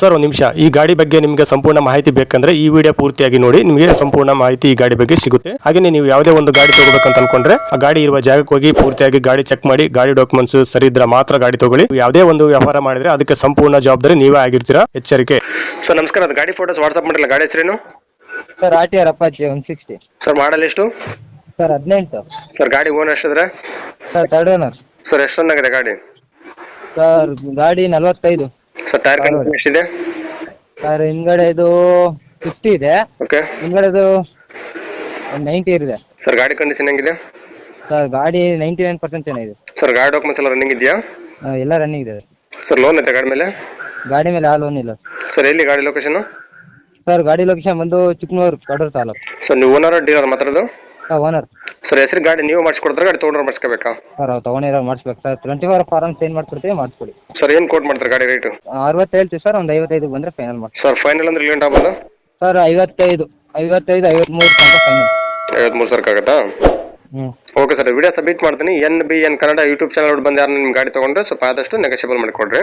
Sir ಒಂದು ನಿಮಿಷ. ಈ ಗಾಡಿ ಬಗ್ಗೆ ನಿಮಗೆ ಸಂಪೂರ್ಣ ಮಾಹಿತಿ ಬೇಕಂದ್ರೆ ಈ ವಿಡಿಯೋ ಪೂರ್ತಿಯಾಗಿ ನೋಡಿ. ನಿಮಗೆ ಸಂಪೂರ್ಣ ಮಾಹಿತಿ ಈ ಗಾಡಿ ಬಗ್ಗೆ ಸಿಗುತ್ತೆ. ಹಾಗೆ ನೀವು ಯಾವುದೇ ಒಂದು ಗಾಡಿ ತಗೋಬೇಕಂತ ಅನ್ಕೊಂಡ್ರೆ ಆ ಗಾಡಿ ಇರುವ ಜಾಗಕ್ಕೆ ಹೋಗಿ ಪೂರ್ತಿಯಾಗಿ ಗಾಡಿ ಚೆಕ್ ಮಾಡಿ ಗಾಡಿ ಡಾಕ್ಯುಮೆಂಟ್ಸ್ ಸರಿ ಇದ್ರೆ ಮಾತ್ರ ಗಾಡಿ ತಗೊಳ್ಳಿ. ನೀವು ಯಾವುದೇ ಒಂದು ವ್ಯವಹಾರ ಮಾಡಿದ್ರೆ ಅದಕ್ಕೆ ಸಂಪೂರ್ಣ ಜವಾಬ್ದಾರಿ ನೀವೇ ಆಗಿರ್ತೀರಾ? ಎಚ್ಚರಿಕೆ. ಸರ್ ನಮಸ್ಕಾರ. ಅದು ಗಾಡಿ ಫೋಟೋಸ್ ವಾಟ್ಸ್ಆಪ್ ಮಾಡಿಲ್ಲ ಗಾಡಿ ಹೆಸರೇನು? Sir R T R Apache one sixty sir model ಎಷ್ಟು? ಸರ್ ಹದಿನೆಂಟು. ಸರ್ ಗಾಡಿ ಓನ್ ಎಷ್ಟಿದ್ರೆ? ಸರ್ ಥರ್ಡ್ ಓನರ್ ಸರ್ ಎಷ್ಟೊಂದಾಗಿದೆ ಗಾಡಿ? ಸರ್ ಗಾಡಿ ನಲವತ್ತೈದು. ಸರ್ ಟೈರ್ ಕಂಡೀಷನ್ ಎಷ್ಟಿದೆ? ಸರ್ ಹಿಂದ್ಗಡೆದು ಫಿಫ್ಟಿ ಇದೆ. ಓಕೆ ಹಿಂದ್ಗಡೆದು ಇದು ನೈಂಟಿ ಇದೆ ಸರ್ ಗಾಡಿ ಕಂಡೀಷನ್ ಹೆಂಗಿದೆ? ಸರ್ ಗಾಡಿ ನೈಂಟಿ ನೈನ್ ಪರ್ಸೆಂಟ್ ಏನಿದೆ ಸರ್ ಗಾಡಿ ಡಾಕ್ಯುಮೆಂಟ್ಸ್ ಎಲ್ಲ ರನ್ನಿಂಗ್ ಇದೆಯಾ? ಆ, ಎಲ್ಲ ರನ್ನಿಂಗ್ ಇದೆ. ಸರ್ ಲೋನ್ ಐತೆ ಗಾಡಿ ಮೇಲೆ? ಗಾಡಿ ಮೇಲೆ ಆ ಲೋನ್ ಇಲ್ಲ. ಸರ್ ಎಲ್ಲಿ ಗಾಡಿ ಲೊಕೇಶನ್ ಸರ್ ಗಾಡಿ ಲೊಕೇಶನ್ ಬಂದು ಚಿಕ್ಕಮಗಳೂರು ಕಡೂರು ತಾಲೂಕು. ಸರ್ ನೀವು ಓನರ್ ಡೀಲರ್ ಮಾತಾಡೋದು ಓನರ್ ಸರ್ ಹೆಸರು ಗಾಡಿ ನೀವು ಮಾಡಿಸ್ಕೊಡ್ತಾರೆ ಗಾಡಿ ತಗೊಂಡ್ರೆ ಮಾಡಿಸ್ಕೋಬೇಕಾ? ಸರ್ ಅವ್ರು ತೊಗೊಂಡಿರೋ ಮಾಡಿಸ್ಬೇಕು? Sir twenty four form change ಮಾಡಿಸ್ಕೊಡ್ತೀವಿ ಮಾಡಿಸ್ಕೊಡಿ. ಸರ್ ಏನು ಕೋಟ್ ಮಾಡ್ತಾರೆ ಗಾಡಿ ರೇಟು ಅರವತ್ತು ಹೇಳ್ತೀವಿ ಸರ್ ಒಂದು ಐವತ್ತೈದು ಬಂದರೆ ಫೈನಲ್ ಮಾಡಿ ಸರ್ ಫೈನಲ್ ಅಂದ್ರೆ ಲೇಟ್ ಆಗ್ಬೋದು? ಸರ್ ಐವತ್ತೈದು ಐವತ್ತೈದು ಐವತ್ಮೂರು ತನಕ ಫೈನಲ್ ಐವತ್ಮೂರು ಸಾವಿರ ಆಗುತ್ತಾ? ಹ್ಞೂ ಓಕೆ ಸರ್ ವಿಡಿಯೋ ಸಬ್ಮಿಟ್ ಮಾಡ್ತೀನಿ. N B N Kannada YouTube channel ಬಂದು ಯಾರು ನಿಮ್ಮ ಗಾಡಿ ತೊಗೊಂಡ್ರೆ ಸ್ವಲ್ಪ ಆದಷ್ಟು ನೆಗೋಷಿಯಬಲ್ ಮಾಡಿಕೊಡ್ರಿ.